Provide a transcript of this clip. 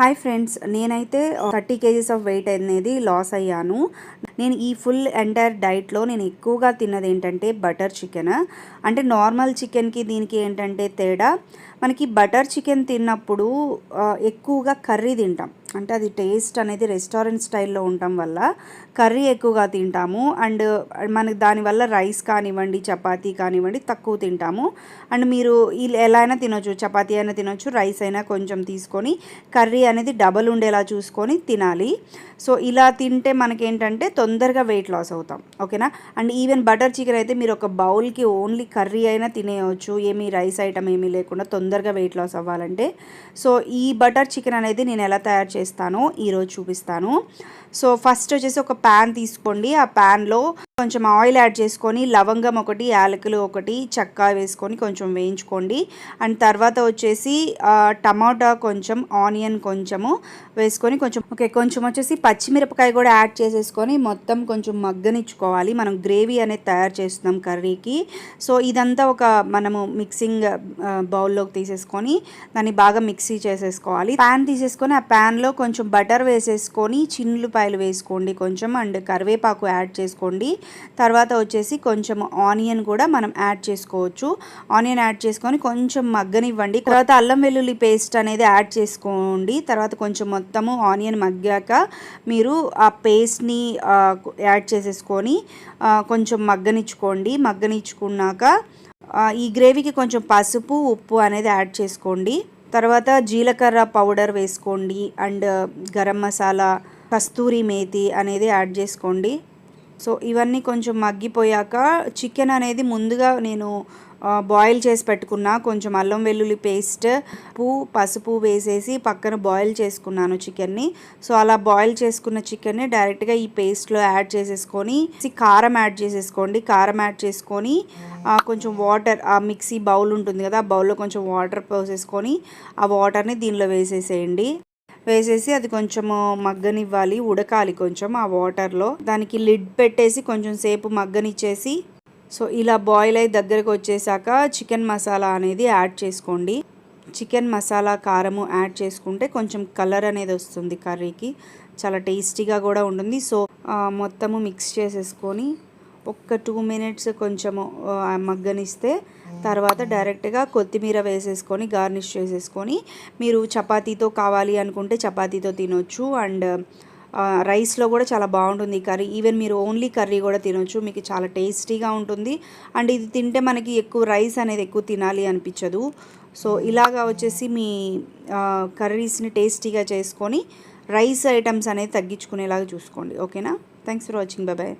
Hi friends నేనైతే thirty kgs of weight అనేది loss అయ్యాను. నేను ఈ ఫుల్ ఎంటైర్ డైట్లో నేను ఎక్కువగా తిన్నది ఏంటంటే బటర్ చికెన్. అంటే నార్మల్ చికెన్కి దీనికి ఏంటంటే తేడా మనకి బటర్ చికెన్ తిన్నప్పుడు ఎక్కువగా కర్రీ తింటాం. అంటే అది టేస్ట్ అనేది రెస్టారెంట్ స్టైల్లో ఉండటం వల్ల కర్రీ ఎక్కువగా తింటాము. అండ్ మనకి దానివల్ల రైస్ కానివ్వండి చపాతీ కానివ్వండి తక్కువ తింటాము. అండ్ మీరు ఎలా అయినా తినొచ్చు చపాతీ అయినా తినొచ్చు రైస్ అయినా కొంచెం తీసుకొని కర్రీ అనేది డబల్ ఉండేలా చూసుకొని తినాలి. సో ఇలా తింటే మనకేంటంటే తొందరగా వెయిట్ లాస్ అవుతాం. ఓకేనా? అండ్ ఈవెన్ బటర్ చికెన్ అయితే మీరు ఒక బౌల్కి ఓన్లీ కర్రీ అయినా తినేయవచ్చు ఏమీ రైస్ ఐటమ్ ఏమీ లేకుండా తొందరగా వెయిట్ లాస్ అవ్వాలంటే. సో ఈ బటర్ చికెన్ అనేది నేను ఎలా తయారు చేస్తానో ఈరోజు చూపిస్తాను. సో ఫస్ట్ వచ్చేసి ఒక ప్యాన్ తీసుకోండి. ఆ ప్యాన్లో కొంచెం ఆయిల్ యాడ్ చేసుకొని లవంగం ఒకటి యాలకులు ఒకటి చెక్క వేసుకొని కొంచెం వేయించుకోండి. అండ్ తర్వాత వచ్చేసి టమాటా కొంచెం ఆనియన్ కొంచెము వేసుకొని కొంచెం ఓకే కొంచెం వచ్చేసి పచ్చిమిరపకాయ కూడా యాడ్ చేసేసుకొని మొత్తం కొంచెం మగ్గనిచ్చుకోవాలి. మనం గ్రేవీ అనేది తయారు చేస్తున్నాం కర్రీకి. సో ఇదంతా ఒక మనము మిక్సింగ్ బౌల్లోకి తీసేసుకొని దాన్ని బాగా మిక్సీ చేసేసుకోవాలి. ప్యాన్ తీసేసుకొని ఆ ప్యాన్లో కొంచెం బటర్ వేసేసుకొని చిన్నులపాయలు వేసుకోండి కొంచెం అండ్ కరివేపాకు యాడ్ చేసుకోండి. తర్వాత వచ్చేసి కొంచెం ఆనియన్ కూడా మనం యాడ్ చేసుకోవచ్చు. ఆనియన్ యాడ్ చేసుకొని కొంచెం మగ్గనివ్వండి. తర్వాత అల్లం వెల్లుల్లి పేస్ట్ అనేది యాడ్ చేసుకోండి. తర్వాత కొంచెం మొత్తము ఆనియన్ మగ్గాక మీరు ఆ పేస్ట్ని యాడ్ చేసేసుకొని కొంచెం మగ్గనిచ్చుకోండి. మగ్గనిచ్చుకున్నాక ఈ గ్రేవీకి కొంచెం పసుపు ఉప్పు అనేది యాడ్ చేసుకోండి. తర్వాత జీలకర్ర పౌడర్ వేసుకోండి. అండ్ గరం మసాలా కస్తూరి మేతి అనేది యాడ్ చేసుకోండి. సో ఇవన్నీ కొంచెం మగ్గిపోయాక చికెన్ అనేది ముందుగా నేను బాయిల్ చేసి పెట్టుకున్నా కొంచెం అల్లం వెల్లుల్లి పేస్ట్ ఉప్పు పసుపు వేసేసి పక్కన బాయిల్ చేసుకున్నాను చికెన్ని. సో అలా బాయిల్ చేసుకున్న చికెన్ని డైరెక్ట్గా ఈ పేస్ట్లో యాడ్ చేసేసుకొని కారం యాడ్ చేసేసుకోండి. కారం యాడ్ చేసుకొని కొంచెం వాటర్ ఆ మిక్సీ బౌల్ ఉంటుంది కదా ఆ బౌల్లో కొంచెం వాటర్ పోసేసుకొని ఆ వాటర్ని దీనిలో వేసేసేయండి. వేసేసి అది కొంచెము మగ్గనివ్వాలి ఉడకాలి కొంచెం ఆ వాటర్లో. దానికి లిడ్ పెట్టేసి కొంచెం సేపు మగ్గనిచ్చేసి సో ఇలా బాయిల్ అయ్యి దగ్గరకు వచ్చేసాక చికెన్ మసాలా అనేది యాడ్ చేసుకోండి. చికెన్ మసాలా కారము యాడ్ చేసుకుంటే కొంచెం కలర్ అనేది వస్తుంది కర్రీకి. చాలా టేస్టీగా కూడా ఉంటుంది. సో మొత్తము మిక్స్ చేసేసుకొని ఒక్క టూ మినిట్స్ కొంచెము మగ్గనిస్తే తర్వాత డైరెక్ట్గా కొత్తిమీర వేసేసుకొని గార్నిష్ చేసేసుకొని మీరు చపాతీతో కావాలి అనుకుంటే చపాతీతో తినొచ్చు. అండ్ రైస్లో కూడా చాలా బాగుంటుంది ఈ కర్రీ. ఈవెన్ మీరు ఓన్లీ కర్రీ కూడా తినొచ్చు. మీకు చాలా టేస్టీగా ఉంటుంది. అండ్ ఇది తింటే మనకి ఎక్కువ రైస్ అనేది ఎక్కువ తినాలి అనిపించదు. సో ఇలాగా వచ్చేసి మీ కర్రీస్ని టేస్టీగా చేసుకొని రైస్ ఐటమ్స్ అనేది తగ్గించుకునేలాగా చూసుకోండి. ఓకేనా? Thanks for watching. బాయ్